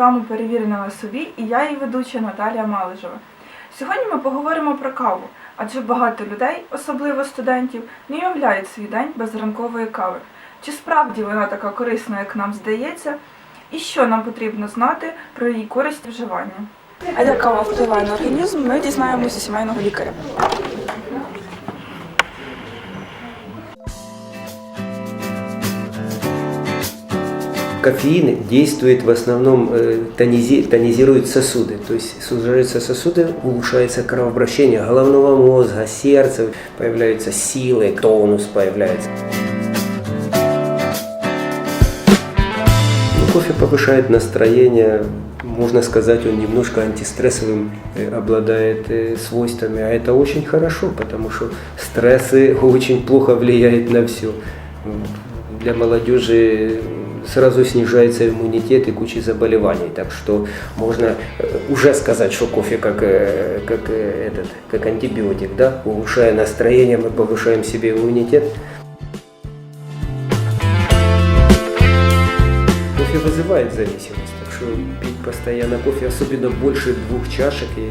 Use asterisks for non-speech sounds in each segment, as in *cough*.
програму Перевірена на собі і я її ведуча Наталія Малежева. Сьогодні ми поговоримо про каву, адже багато людей, особливо студентів, не уявляють свій день без ранкової кави. Чи справді вона така корисна, як нам здається, і що нам потрібно знати про її користь вживання? А як кава впливає на організм, ми дізнаємося сімейного лікаря. Кофеин действует в основном, э, тонизи- тонизирует сосуды, то есть сужаются сосуды, улучшается кровообращение головного мозга, сердца, появляются силы, тонус появляется. Ну, кофе повышает настроение, можно сказать, он немножко антистрессовым э, обладает э, свойствами, а это очень хорошо, потому что стрессы *laughs* очень плохо влияют на все. Для молодежи сразу снижается иммунитет и куча заболеваний, так что можно э, уже сказать, что кофе как, э, как, э, этот, как антибиотик, да, улучшая настроение, мы повышаем себе иммунитет. Кофе вызывает зависимость, так что пить постоянно кофе, особенно больше двух чашек, и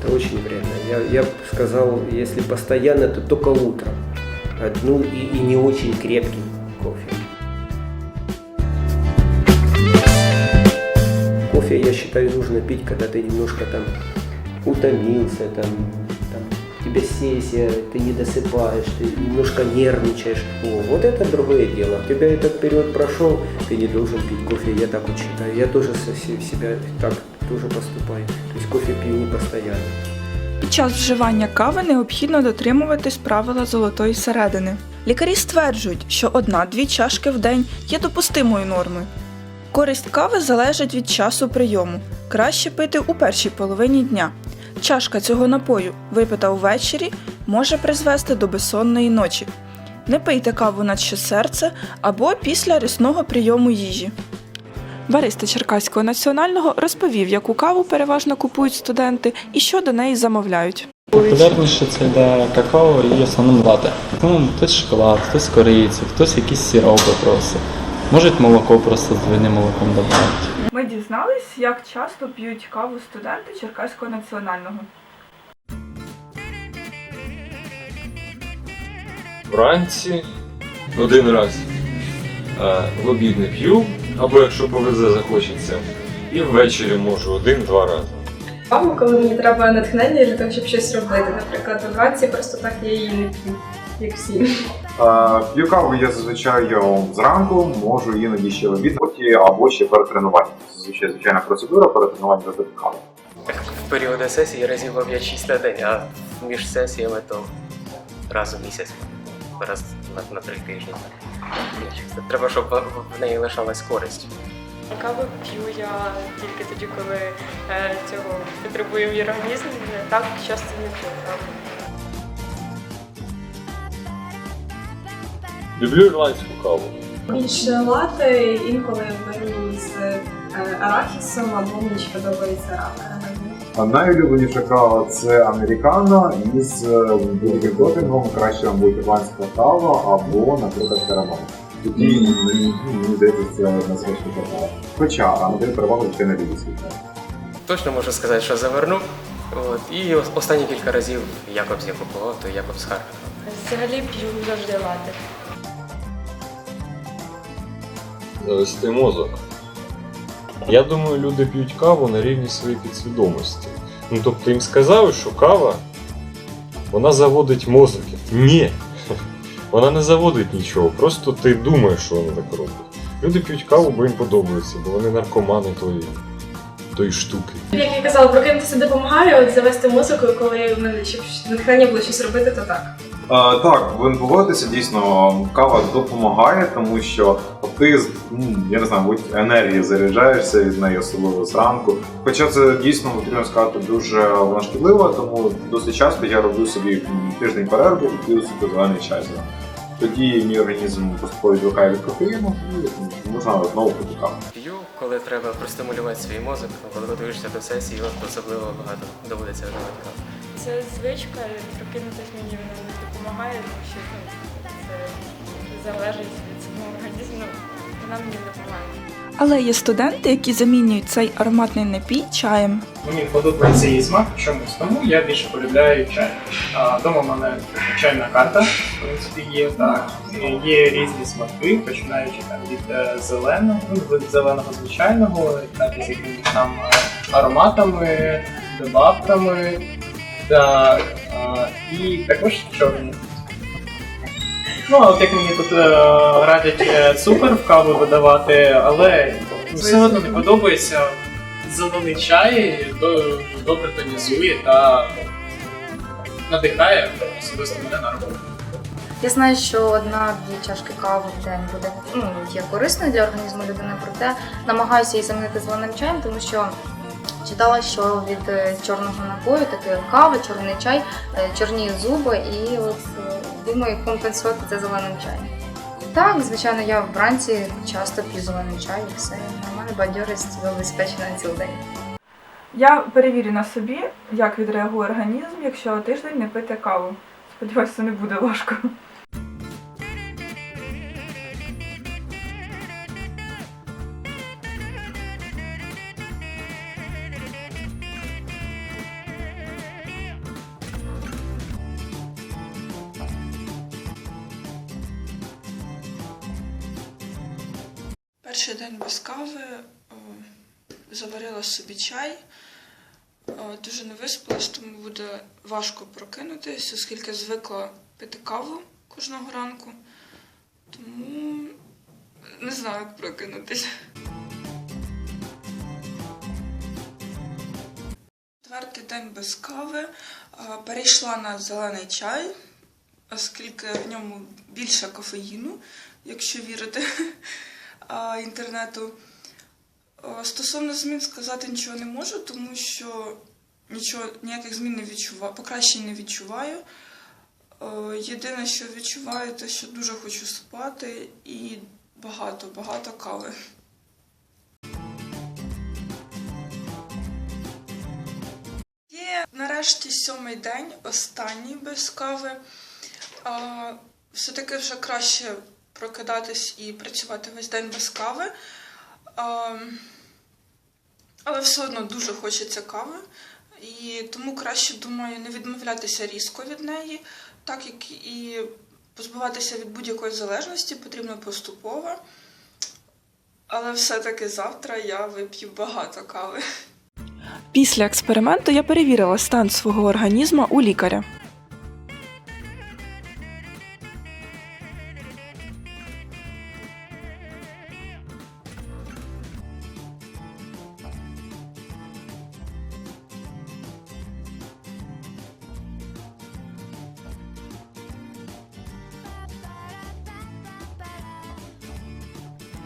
это очень вредно. Я, я сказал, если постоянно, то только утром. Одну и, и не очень крепкий кофе. Кофе, я считаю, нужно пить, когда ты немножко там утомился, там, там у тебя сессия, ты не досыпаешь, ты немножко нервничаешь. О, вот это другое дело. У тебя этот период прошел, ты не должен пить кофе, я так вот считаю. Я тоже со се- себя так тоже поступаю. То есть кофе пью не постоянно. Під час вживання кави необхідно дотримуватись правила золотої середини. Лікарі стверджують, що одна-дві чашки в день є допустимою нормою. Користь кави залежить від часу прийому. Краще пити у першій половині дня. Чашка цього напою, випита ввечері, може призвести до безсонної ночі. Не пийте каву на серце або після рясного прийому їжі. Бариста Черкаського національного розповів, яку каву переважно купують студенти і що до неї замовляють. Популярніше це йде какао і в основному лате. Ну, хтось шоколад, хтось корицю, хтось якісь сиропи просить. Можуть молоко просто з двойним молоком додати. Ми дізнались, як часто п'ють каву студенти Черкаського національного. Вранці один раз е, в обід не п'ю, або якщо повезе захочеться. І ввечері можу один-два рази. Каву, коли мені треба натхнення для того, щоб щось робити. Наприклад, вранці просто так я її не п'ю, як всі. Е, П'ю каву я зазвичай зранку, можу іноді ще в обід, або ще перед тренуванням. Це зазвичай звичайна процедура перед тренуванням випити каву. В періоди сесії разів по 5-6 на день, а між сесіями то раз у місяць, раз на, на три тижні. Це Треба, щоб в в неї лишалась користь. Каву п'ю я тільки тоді, коли е, цього потребує мій організм. Так часто не п'ю Люблю ірландську каву. Більше лати інколи беру з е, арахісом або мені ще подобається арахіс. А Найулюбленіша кава це американо із е, будь-яким допінгом, краще вам буде ірландська кава або, наприклад, карамель. Тоді мені, ну, мені здається, це надзвичайно кава. Хоча а надаю перевагу ще на лівій світлі. Точно можу сказати, що заверну. От. І останні кілька разів Якобс я купував, то Якобс Харків. Взагалі п'ю завжди лати. Завести мозок. Я думаю, люди п'ють каву на рівні своєї підсвідомості. Ну тобто їм сказали, що кава вона заводить мозок. Ні. Вона не заводить нічого, просто ти думаєш, що вона так робить. Люди п'ють каву, бо їм подобається, бо вони наркомани тої, тої штуки. Як я казала, прокинутися допомагає, от завести музику, коли в мене щоб натхнення було щось робити, то так. А, так, ви не дійсно, кава допомагає, тому що ти я не знаю, будь енергії заряджаєшся від неї, особливо зранку. Хоча це дійсно потрібно сказати дуже вона тому досить часто я роблю собі тиждень перерву і п'ю собі зелений чай. Тоді мій організм поступово відвикає від кофеїну і можна знову пити каву. П'ю, коли треба простимулювати свій мозок, коли готуєшся до сесії, особливо багато доводиться вживати каву. Це звичка, прокинутись мені вона не допомагає, тому що ну, це залежить від самого організму. вона мені допомагає. Але є студенти, які замінюють цей ароматний напій чаєм. Мені подобається її смак, чомусь тому я більше полюбляю чай. А, Дома в мене чайна карта, в принципі, є так. Є різні смаки, починаючи там від е, зеленого, ну, від зеленого звичайного, так і з якимись там е, ароматами, добавками. Так, а, і також чорні. Ну, от як мені тут е, радять е, цукор в каву видавати, але все одно не подобається зелений чай до- добре тонізує та надихає особисто мене на роботу. Я знаю, що одна-дві чашки кави в день буде ну, є корисною для організму людини, проте намагаюся її замінити зеленим чаєм, тому що читала, що від е, чорного напою, як кава, чорний чай, е, чорніють зуби, і от е, думаю компенсувати це зеленим чаєм. Так, звичайно, я вранці часто п'ю зелений чай, і все нормально, бадьорість забезпечена на цілий день. Я перевірю на собі, як відреагує організм, якщо тиждень не пити каву. Сподіваюся, не буде важко. Перший день без кави заварила собі чай. Дуже не виспалась, тому буде важко прокинутись, оскільки звикла пити каву кожного ранку. Тому не знаю, як прокинутись. Четвертий день без кави. Перейшла на зелений чай, оскільки в ньому більше кофеїну, якщо вірити інтернету. Стосовно змін сказати нічого не можу, тому що нічого, ніяких змін не відчуваю, покращень не відчуваю. Єдине, що відчуваю, те, що дуже хочу спати і багато, багато кави. Є нарешті сьомий день, останній без кави. Все-таки вже краще прокидатись і працювати весь день без кави. Але все одно дуже хочеться кави. І тому краще, думаю, не відмовлятися різко від неї, так як і позбуватися від будь-якої залежності потрібно поступово. Але все-таки завтра я вип'ю багато кави. Після експерименту я перевірила стан свого організму у лікаря.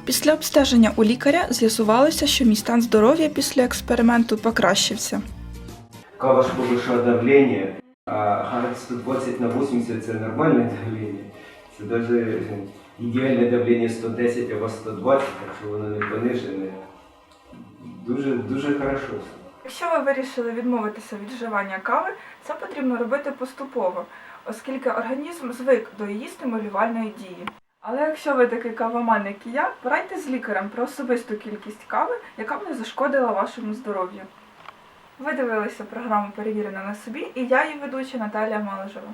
Після обстеження у лікаря з'ясувалося, що мій стан здоров'я після експерименту покращився. Кава ж повишує давлення, а гард 120 на 80 це нормальне давлення. Це навіть ідеальне давлення 110 або 120, так що воно не понижене. Дуже, дуже хорошо. Якщо ви вирішили відмовитися від вживання кави, це потрібно робити поступово, оскільки організм звик до її стимулювальної дії. Але якщо ви такий кавоман, як і я, порадьте з лікарем про особисту кількість кави, яка б не зашкодила вашому здоров'ю. Ви дивилися програму Перевірена на собі і я її ведуча Наталія Малежова.